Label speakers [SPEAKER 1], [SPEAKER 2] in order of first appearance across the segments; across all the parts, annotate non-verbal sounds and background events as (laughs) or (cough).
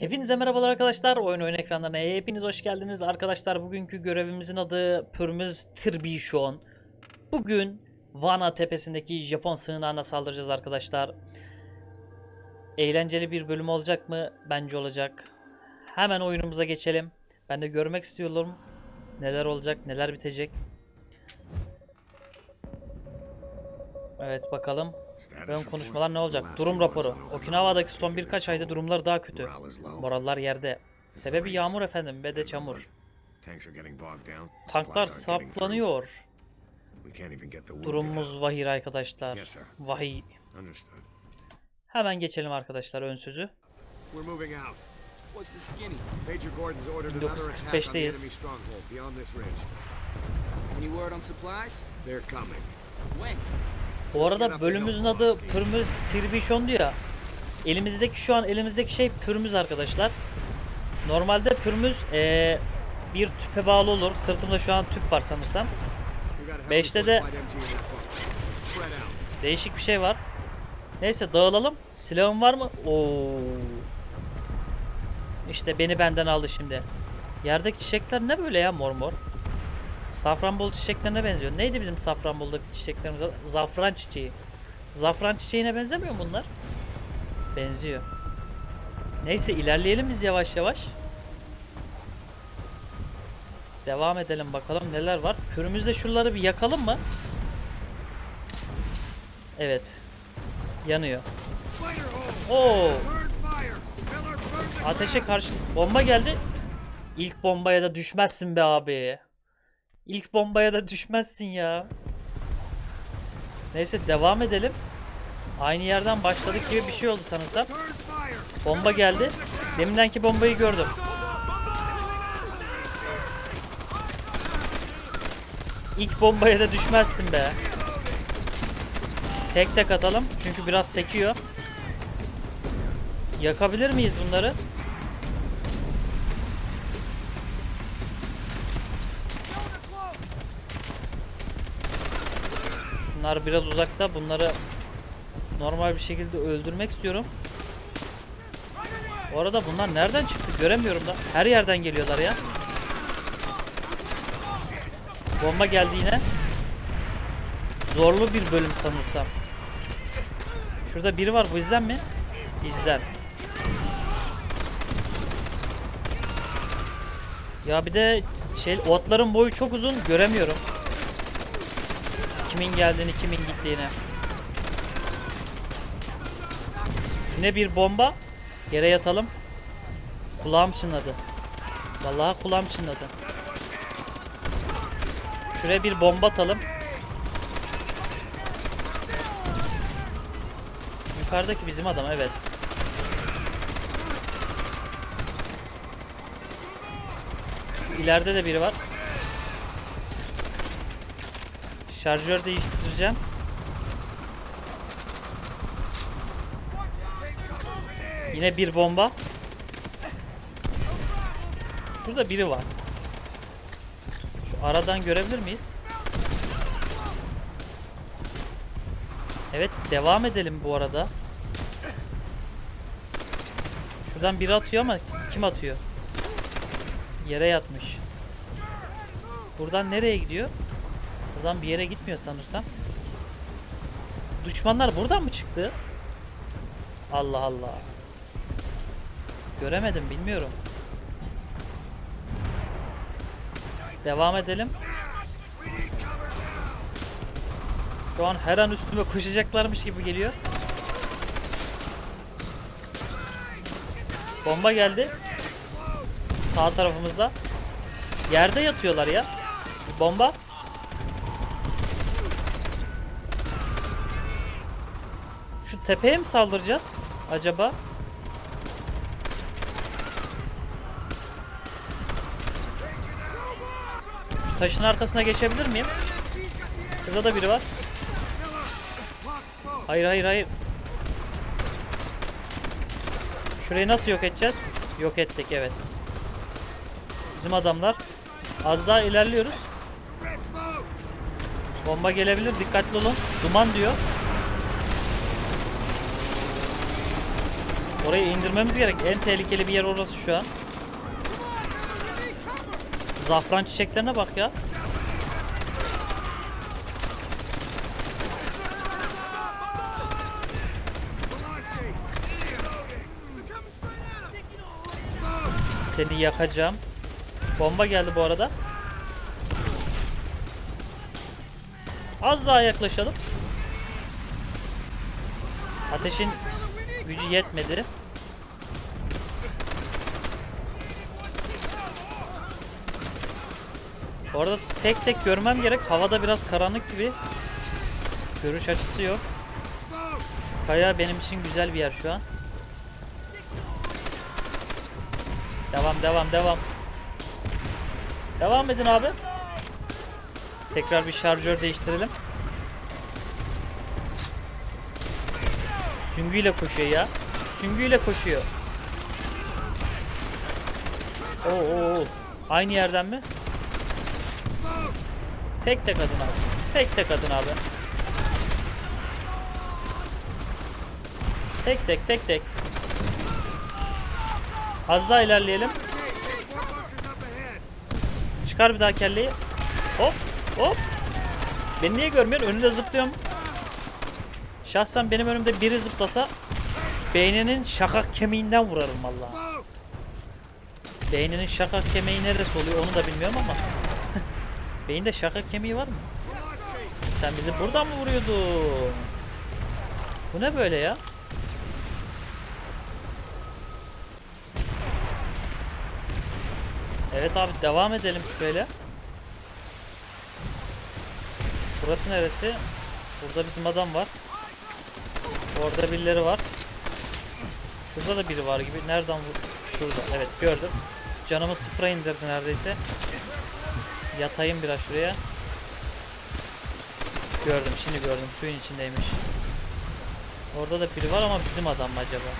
[SPEAKER 1] Hepinize merhabalar arkadaşlar. Oyun oyun ekranlarına hepiniz hoş geldiniz. Arkadaşlar bugünkü görevimizin adı Pürmüz Tirbişon. Bugün Vana tepesindeki Japon sığınağına saldıracağız arkadaşlar. Eğlenceli bir bölüm olacak mı? Bence olacak. Hemen oyunumuza geçelim. Ben de görmek istiyorum. Neler olacak, neler bitecek. Evet bakalım. Ön konuşmalar ne olacak? Durum raporu. Okinawa'daki son birkaç ayda durumlar daha kötü. Moraller yerde. Sebebi yağmur efendim ve de çamur. Tanklar saplanıyor. Durumumuz vahir arkadaşlar. Vahiy. Hemen geçelim arkadaşlar ön sözü.
[SPEAKER 2] We're moving out.
[SPEAKER 3] What's the skinny?
[SPEAKER 2] Major Gordon's ordered another attack on the
[SPEAKER 1] 1945'teyiz.
[SPEAKER 2] enemy stronghold beyond this ridge.
[SPEAKER 3] Any word on supplies?
[SPEAKER 2] They're coming.
[SPEAKER 3] When?
[SPEAKER 1] Bu arada bölümümüzün adı Pürmüz diyor ya. Elimizdeki şu an elimizdeki şey pürmüz arkadaşlar. Normalde pürmüz eee, bir tüpe bağlı olur. Sırtımda şu an tüp var sanırsam.
[SPEAKER 2] We got a
[SPEAKER 1] Beşte
[SPEAKER 2] heavily
[SPEAKER 1] de-. Değişik bir şey var. Neyse dağılalım. Silahım var mı? Oo. İşte beni benden aldı şimdi. Yerdeki çiçekler ne böyle ya mor mor? Safranbolu çiçeklerine benziyor. Neydi bizim Safranbolu'daki çiçeklerimiz? Zafran çiçeği. Zafran çiçeğine benzemiyor mu bunlar? Benziyor. Neyse ilerleyelim biz yavaş yavaş. Devam edelim bakalım neler var. Pürümüzde şuraları bir yakalım mı? Evet. Yanıyor. Oo, ateşe karşı bomba geldi. İlk bombaya da düşmezsin be abi. İlk bombaya da düşmezsin ya. Neyse devam edelim. Aynı yerden başladık gibi bir şey oldu sanırsam. Bomba geldi. Demindenki bombayı gördüm. İlk bombaya da düşmezsin be. Tek tek atalım. Çünkü biraz sekiyor. Yakabilir miyiz bunları? Bunlar biraz uzakta. Bunları normal bir şekilde öldürmek istiyorum. Bu arada bunlar nereden çıktı göremiyorum da. Her yerden geliyorlar ya. Bomba geldi yine. Zorlu bir bölüm sanırsam. Şurada biri var bu izlen mi? İzlen. Ya bir de şey otların boyu çok uzun göremiyorum. Kimin geldiğini kimin gittiğini. Yine bir bomba. Yere yatalım. Kulağım çınladı. Vallahi kulağım çınladı. Şuraya bir bomba atalım. Yukarıdaki bizim adam evet. İleride de biri var. Şarjör değiştireceğim. Yine bir bomba. Şurada biri var. Şu aradan görebilir miyiz? Evet devam edelim bu arada. Şuradan biri atıyor ama kim atıyor? Yere yatmış. Buradan nereye gidiyor? Buradan bir yere gitmiyor sanırsam. Düşmanlar buradan mı çıktı? Allah Allah. Göremedim bilmiyorum. Devam edelim. Şu an her an üstüme koşacaklarmış gibi geliyor. Bomba geldi. Sağ tarafımızda. Yerde yatıyorlar ya. Bomba. Tepeye mi saldıracağız acaba? Şu taşın arkasına geçebilir miyim? Şurada da biri var. Hayır hayır hayır. Şurayı nasıl yok edeceğiz? Yok ettik evet. Bizim adamlar. Az daha ilerliyoruz. Bomba gelebilir. Dikkatli olun. Duman diyor. Orayı indirmemiz gerek. En tehlikeli bir yer orası şu an. Zafran çiçeklerine bak ya. Seni yakacağım. Bomba geldi bu arada. Az daha yaklaşalım. Ateşin gücü yetmedi. Orada tek tek görmem gerek. Havada biraz karanlık gibi. Görüş açısı yok. Şu kaya benim için güzel bir yer şu an. Devam devam devam. Devam edin abi. Tekrar bir şarjör değiştirelim. Süngüyle koşuyor ya. Süngüyle koşuyor. Oo, oo, oo. Aynı yerden mi? Tek tek adın abi. Tek tek adın abi. Tek tek tek tek. Az daha ilerleyelim. Çıkar bir daha kelleyi. Hop hop. Beni niye görmüyorsun? Önünde zıplıyorum. Şahsen benim önümde biri zıplasa beyninin şakak kemiğinden vurarım valla. Beyninin şakak kemiği neresi oluyor onu da bilmiyorum ama. Beyinde şakak kemiği var mı? Sen bizi buradan mı vuruyordun? Bu ne böyle ya? Evet abi devam edelim şöyle. Burası neresi? Burada bizim adam var. Orada birileri var. Şurada da biri var gibi. Nereden vur? Şurada. Evet gördüm. Canımı sıfıra indirdi neredeyse. Yatayım biraz şuraya. Gördüm şimdi gördüm suyun içindeymiş. Orada da biri var ama bizim adam mı acaba?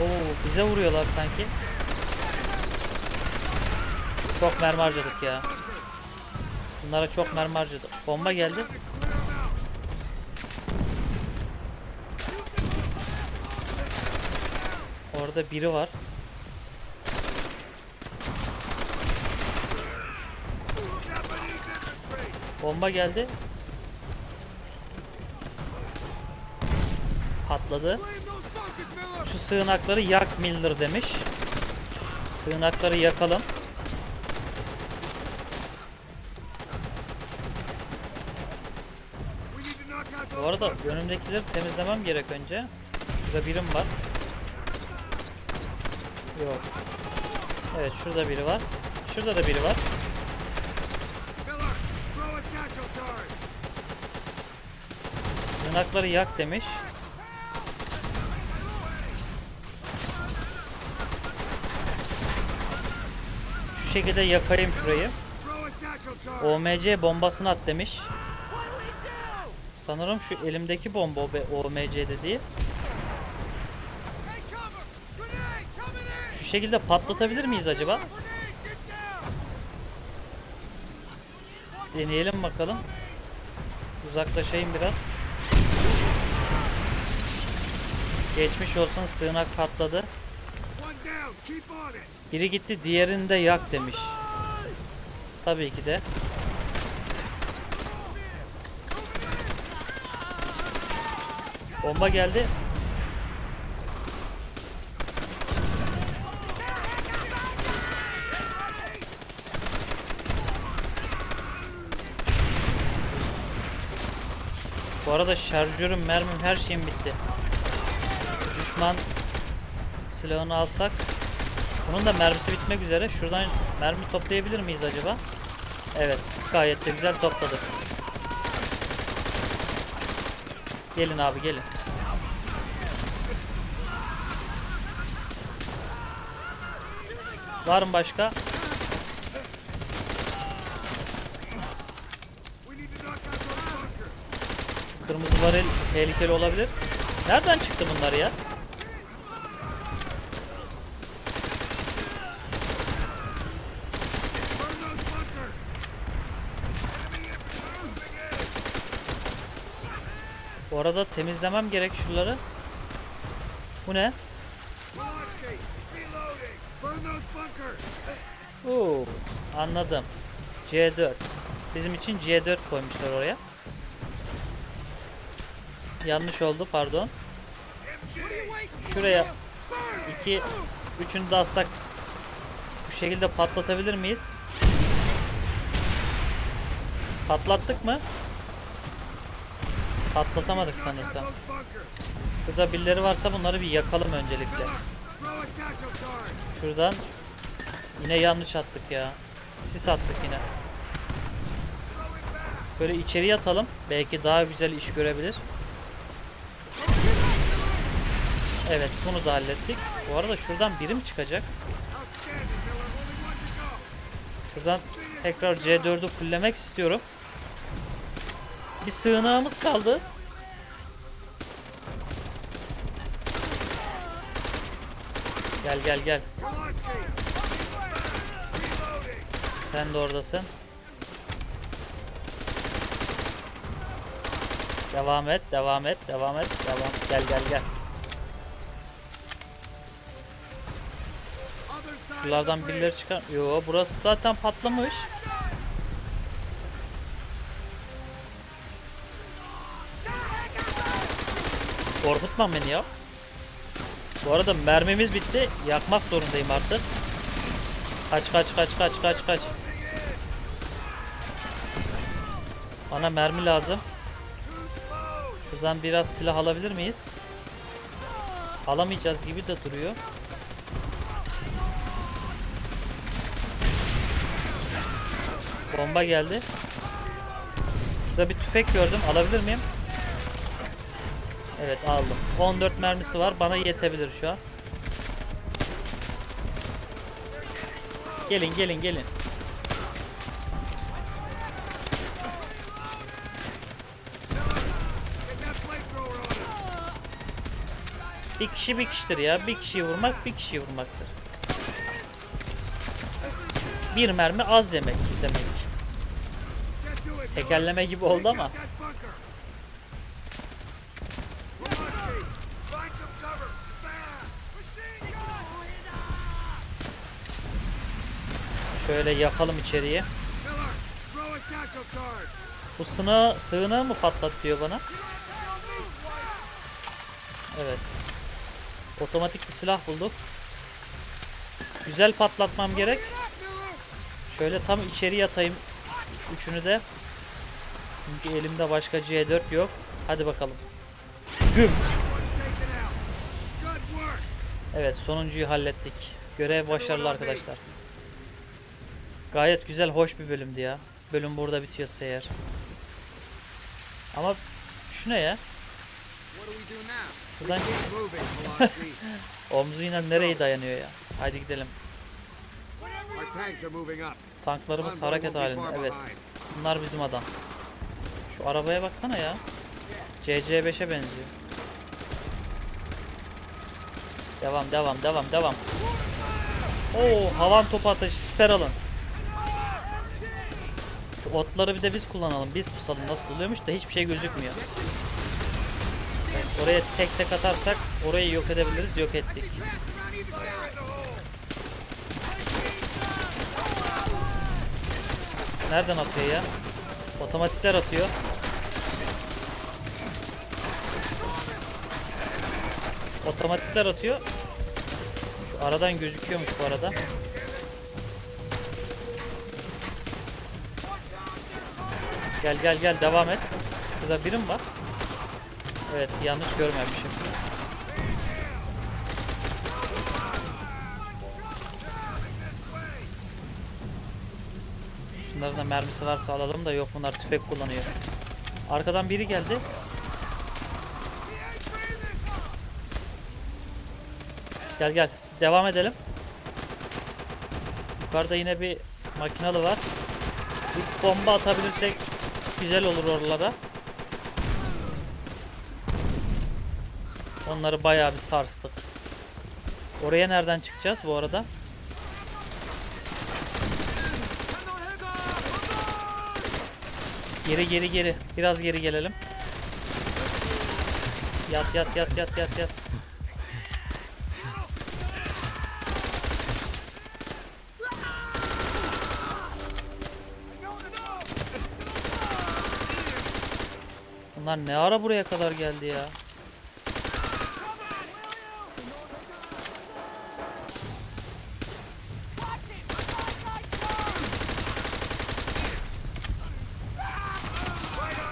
[SPEAKER 1] Oo bize vuruyorlar sanki. Çok mermi harcadık ya. Bunlara çok mermi harcadık. Bomba geldi. Orada biri var. Bomba geldi. Patladı. Şu sığınakları yak Miller demiş. Sığınakları yakalım. Bu arada önümdekileri temizlemem gerek önce. Burada birim var. Yok. Evet şurada biri var. Şurada da biri var. Sığınakları yak demiş. Şu şekilde yakayım şurayı. OMC bombasını at demiş. Sanırım şu elimdeki bomba OMC dediği. Şekilde patlatabilir miyiz acaba? Deneyelim bakalım. Uzaklaşayım biraz. Geçmiş olsun sığınak patladı. Biri gitti diğerini de yak demiş. Tabii ki de. Bomba geldi. Arada şarjörüm, mermim, her şeyim bitti. Düşman silahını alsak. Bunun da mermisi bitmek üzere. Şuradan mermi toplayabilir miyiz acaba? Evet, gayet de güzel topladık. Gelin abi gelin. Var mı başka? Kırmızı varil tehlikeli olabilir. Nereden çıktı bunlar ya? Bu arada temizlemem gerek şuraları. Bu ne? Oo, anladım. C4. Bizim için C4 koymuşlar oraya. Yanlış oldu pardon. Şuraya iki üçünü de assak bu şekilde patlatabilir miyiz? Patlattık mı? Patlatamadık sanırsam. Şurada birileri varsa bunları bir yakalım öncelikle. Şuradan yine yanlış attık ya. Sis attık yine. Böyle içeriye atalım. Belki daha güzel iş görebilir. Evet bunu da hallettik. Bu arada şuradan birim çıkacak. Şuradan tekrar C4'ü fulllemek istiyorum. Bir sığınağımız kaldı. Gel gel gel. Sen de oradasın. Devam et, devam et, devam et, devam. Gel gel gel. Şuralardan birileri çıkar. Yo, burası zaten patlamış. Korkutma beni ya. Bu arada mermimiz bitti. Yakmak zorundayım artık. Kaç kaç kaç kaç kaç kaç. Bana mermi lazım. Şuradan biraz silah alabilir miyiz? Alamayacağız gibi de duruyor. Bomba geldi. Şurada bir tüfek gördüm. Alabilir miyim? Evet aldım. 14 mermisi var. Bana yetebilir şu an. Gelin gelin gelin. Bir kişi bir kişidir ya. Bir kişiyi vurmak bir kişiyi vurmaktır. Bir mermi az yemek demek. Tekerleme gibi oldu ama. Şöyle yakalım içeriye. Bu sığınağı, sığınağı mı patlatıyor bana? Evet. Otomatik bir silah bulduk. Güzel patlatmam gerek. Şöyle tam içeri yatayım. Üçünü de. Çünkü elimde başka C4 yok. Hadi bakalım. Güm. Evet sonuncuyu hallettik. Görev başarılı arkadaşlar. Gayet güzel hoş bir bölümdü ya. Bölüm burada bitiyorsa eğer. Ama şu ne ya? Buradan (laughs) omzu yine nereye dayanıyor ya? Haydi gidelim. Tanklarımız hareket halinde. Evet. Bunlar bizim adam. Şu arabaya baksana ya. CC5'e benziyor. Devam devam devam devam. Oo havan topu ateşi siper alın. Şu otları bir de biz kullanalım. Biz pusalım nasıl oluyormuş da hiçbir şey gözükmüyor. Oraya tek tek atarsak orayı yok edebiliriz. Yok ettik. Nereden atıyor ya? Otomatikler atıyor. Otomatikler atıyor. Şu aradan gözüküyormuş bu arada. Gel gel gel devam et. Burada birim var. Evet yanlış görmemişim. Şunların da mermisi varsa alalım da yok bunlar tüfek kullanıyor. Arkadan biri geldi. Gel gel. Devam edelim. Yukarıda yine bir makinalı var. Bir bomba atabilirsek güzel olur oralara. Onları bayağı bir sarstık. Oraya nereden çıkacağız bu arada? Geri geri geri. Biraz geri gelelim. Yat yat yat yat yat yat. Bunlar ne ara buraya kadar geldi ya?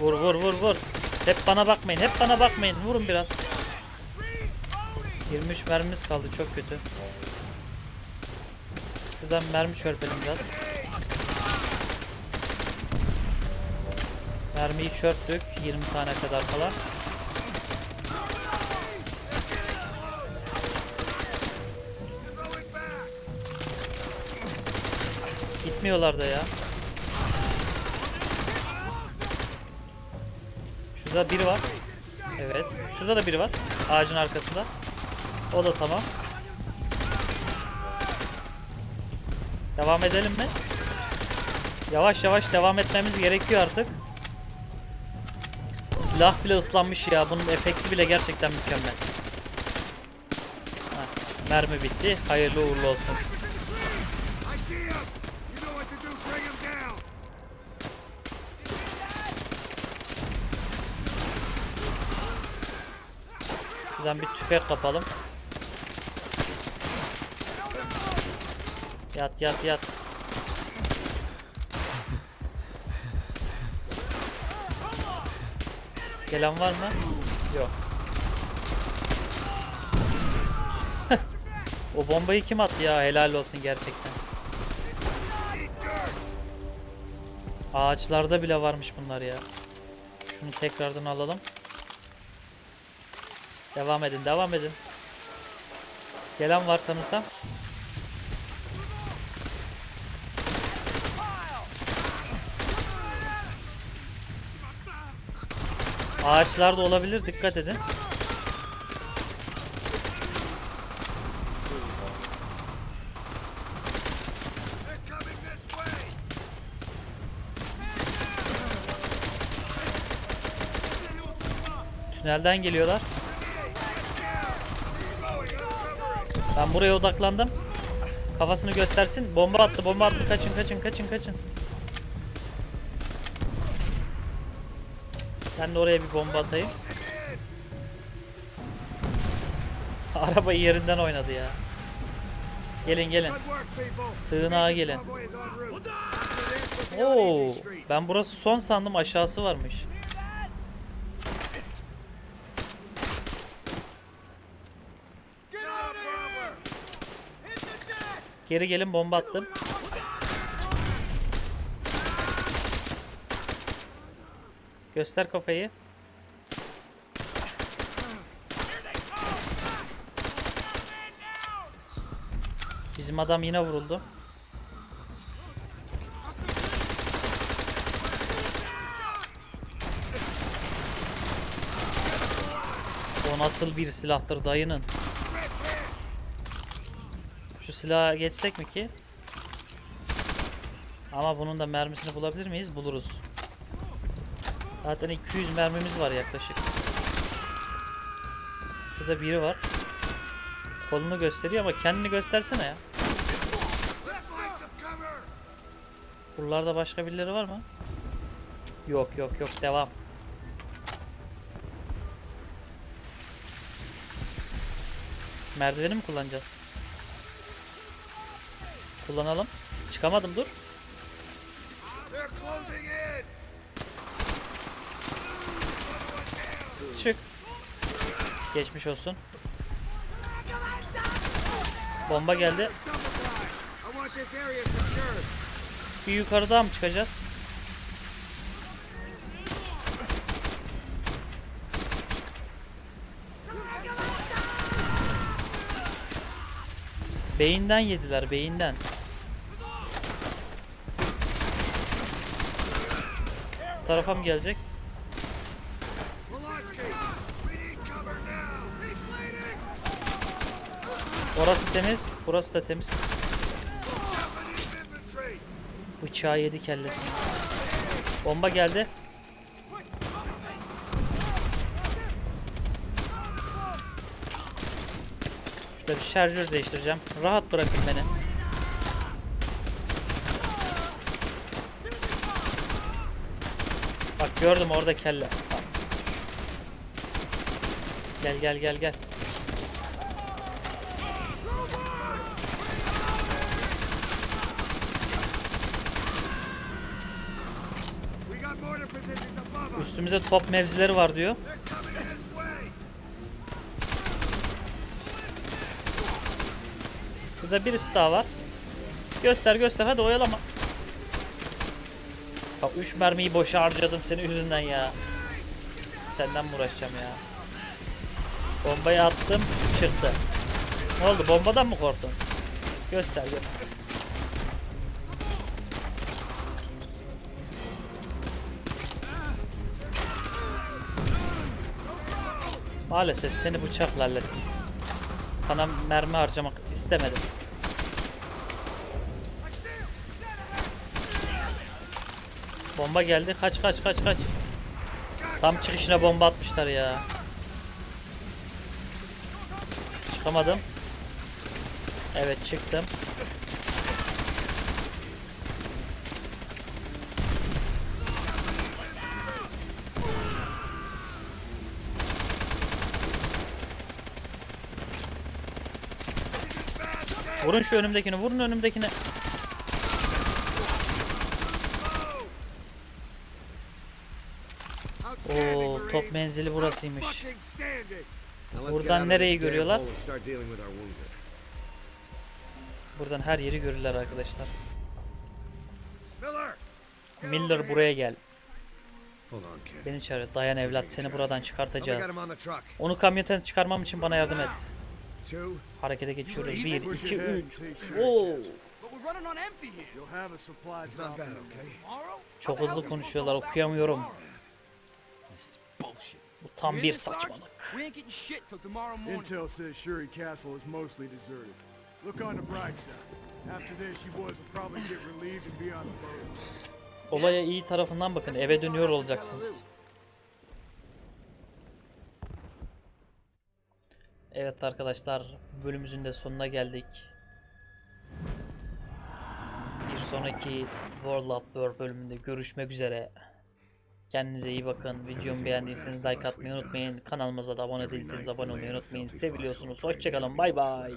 [SPEAKER 1] Vur vur vur vur. Hep bana bakmayın. Hep bana bakmayın. Vurun biraz. 23 mermimiz kaldı. Çok kötü. Şuradan mermi çörpelim biraz. Mermiyi çörptük. 20 tane kadar falan. Gitmiyorlar da ya. Şurada biri var. Evet. Şurada da biri var. Ağacın arkasında. O da tamam. Devam edelim mi? Yavaş yavaş devam etmemiz gerekiyor artık. Silah bile ıslanmış ya. Bunun efekti bile gerçekten mükemmel. Heh, mermi bitti. Hayırlı uğurlu olsun. Bizden bir tüfek kapalım. Yat yat yat. Gelen var mı? Yok. (laughs) o bombayı kim attı ya? Helal olsun gerçekten. Ağaçlarda bile varmış bunlar ya. Şunu tekrardan alalım. Devam edin, devam edin. Gelen var sanırsam. Ağaçlarda olabilir, dikkat edin. Tünelden geliyorlar. Ben buraya odaklandım. Kafasını göstersin. Bomba attı, bomba attı. Kaçın, kaçın, kaçın, kaçın. Ben de oraya bir bomba atayım. (laughs) Arabayı yerinden oynadı ya. Gelin gelin. Sığınağa gelin. Oo, ben burası son sandım aşağısı varmış. Geri gelin bomba attım. Göster kafayı. Bizim adam yine vuruldu. O nasıl bir silahtır dayının? Şu silaha geçsek mi ki? Ama bunun da mermisini bulabilir miyiz? Buluruz. Zaten 200 mermimiz var yaklaşık. Şurada biri var. Kolunu gösteriyor ama kendini göstersene ya. Buralarda başka birileri var mı? Yok yok yok devam. Merdiveni mi kullanacağız? Kullanalım. Çıkamadım dur. Çık. Geçmiş olsun. Bomba geldi. Bir yukarıda mı çıkacağız? Beyinden yediler, beyinden. Bu tarafa mı gelecek? Orası temiz. Burası da temiz. Bıçağı yedi kellesi. Bomba geldi. Şurada bir şarjör değiştireceğim. Rahat bırakın beni. Bak gördüm orada kelle. Gel gel gel gel. Üstümüze top mevzileri var diyor. Burada birisi daha var. Göster göster hadi oyalama. Bak 3 mermiyi boşa harcadım senin yüzünden ya. Senden mi uğraşacağım ya? Bombayı attım çıktı. Ne oldu bombadan mı korktun? Göster göster. Maalesef seni bıçakla hallettim. Sana mermi harcamak istemedim. Bomba geldi. Kaç kaç kaç kaç. Tam çıkışına bomba atmışlar ya. Çıkamadım. Evet çıktım. Vurun şu önümdekini, vurun önümdekini. Oo, top menzili burasıymış. Buradan nereyi görüyorlar? Buradan her yeri görürler arkadaşlar.
[SPEAKER 2] Miller.
[SPEAKER 1] buraya gel. Beni çağır. Dayan evlat seni buradan çıkartacağız. Onu kamyonetten çıkarmam için bana yardım et. Harekete geçiyoruz.
[SPEAKER 2] You
[SPEAKER 1] 1,
[SPEAKER 2] push
[SPEAKER 1] 2,
[SPEAKER 2] ahead
[SPEAKER 1] 3.
[SPEAKER 2] and take sure
[SPEAKER 1] Oo. Çok hızlı konuşuyorlar, okuyamıyorum. Bu tam bir saçmalık.
[SPEAKER 3] We ain't getting shit till tomorrow morning.
[SPEAKER 2] Intel says Shuri Castle is mostly deserted. Look on the bright side. After this, you boys will probably get relieved and be on the boat.
[SPEAKER 1] Olaya iyi tarafından bakın. Eve dönüyor olacaksınız. Evet arkadaşlar, bölümümüzün de sonuna geldik. Bir sonraki World of War bölümünde görüşmek üzere. Kendinize iyi bakın. Videomu beğendiyseniz like atmayı unutmayın. Kanalımıza da abone değilseniz abone olmayı unutmayın. Seviliyorsunuz. Hoşçakalın. Bay bay.